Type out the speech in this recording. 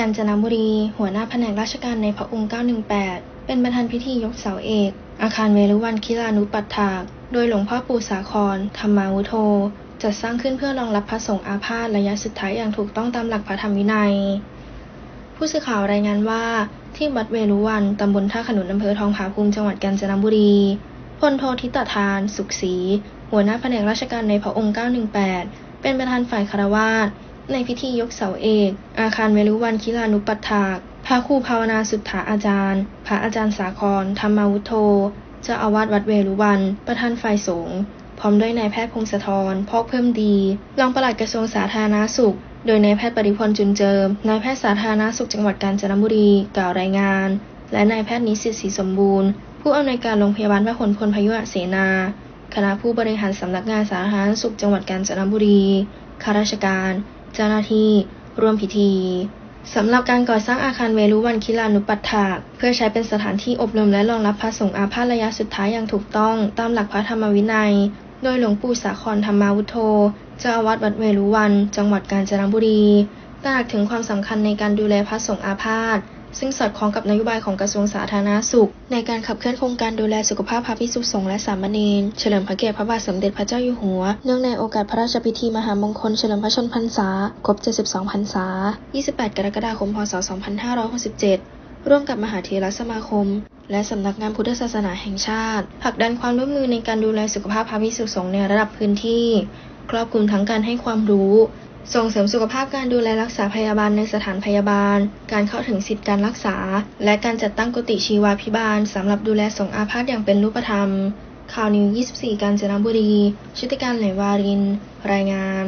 กาญจนบุรี หัวหน้าแผนกราชการในพระองค์ 918 เป็นประธานพิธียกเสาเอก อาคารเวรุวันคิลานุปัฏฐากโดยหลวงพ่อปู่สาคร ธรรมาวุโธ จัดสร้างขึ้นเพื่อรองรับพระสงฆ์อาพาธระยะสุดท้ายอย่างถูกต้องตามหลักพระธรรมวินัย ผู้สื่อข่าวรายงานว่า ที่วัดเวรุวัน ตำบลท่าขนุนอำเภอทองผาภูมิจังหวัดกาญจนบุรีพลโททิตทาน สุขศรีหัวหน้าแผนกราชการในพระองค์ 918 เป็นประธานฝ่ายคารวาส ในพิธียกเสาเอก อาคารเวรุวันคิลานุปัฏฐาก พระครูภาวนาสุทธาอาจารย์ พระอาจารย์สาคร ธรรมาวุโธ เจ้าอาวาสวัดเวรุวัน ประธานฝ่ายสงฆ์ พร้อมด้วยนายแพทย์พงศธร พอกเพิ่มดี รองปลัดกระทรวงสาธารณาสุข โดยนายแพทย์ปริพลจุนเจิม นายแพทย์สาธารณาสุขจังหวัดกาญจนบุรี กล่าวรายงาน และนายแพทย์นิสิตศรีสมบูรณ์ ผู้อำนวยการโรงพยาบาลพหลพลพยุหเสนา คณะผู้บริหารสำนักงานสาธารณสุขจังหวัดกาญจนบุรี ข้าราชการ เจ้าหน้าที่ร่วมพิธีสำหรับการก่อสร้างอาคารเวรุวันคิลานุปัฏฐากเพื่อใช้เป็นสถานที่อบรมและรองรับพระสงฆ์อาพาธระยะสุดท้ายอย่างถูกต้องตามหลักพระธรรมวินัย โดยหลวงปู่สาครธรรมาวุโธเจ้าอาวาสวัดเวรุวัน จังหวัดกาญจนบุรีตระหนักถึงความสำคัญในการดูแลพระสงฆ์อาพาธ ซึ่งสอดคล้องกับนโยบายของกระทรวงสาธารณสุข ในการขับเคลื่อนโครงการดูแลสุขภาพพระภิกษุสงฆ์และสามเณรเฉลิมพระเกียรติพระบาทสมเด็จพระเจ้าอยู่หัว เนื่องในโอกาสพระราชพิธีมหามงคลเฉลิมพระชนพรรษา ครบ 72 พรรษา 28 กรกฎาคม พศ 2567 ร่วมกับมหาเถรสมาคม และสำนักงานพุทธศาสนาแห่งชาติผลักดันความร่วมมือในการดูแลสุขภาพพระภิกษุสงฆ์ในระดับพื้นที่ ครอบคลุมทั้งการให้ความรู้ ส่งเสริมสุขภาพการดูแลรักษาพยาบาลในสถานพยาบาล การเข้าถึงสิทธิการรักษา และการจัดตั้งกุฏิชีวาพิบาลสำหรับดูแลสงอาพาธอย่างเป็นรูปธรรม ข่าวนิว 24 กาญจนบุรี ชุติการไหลวาริน รายงาน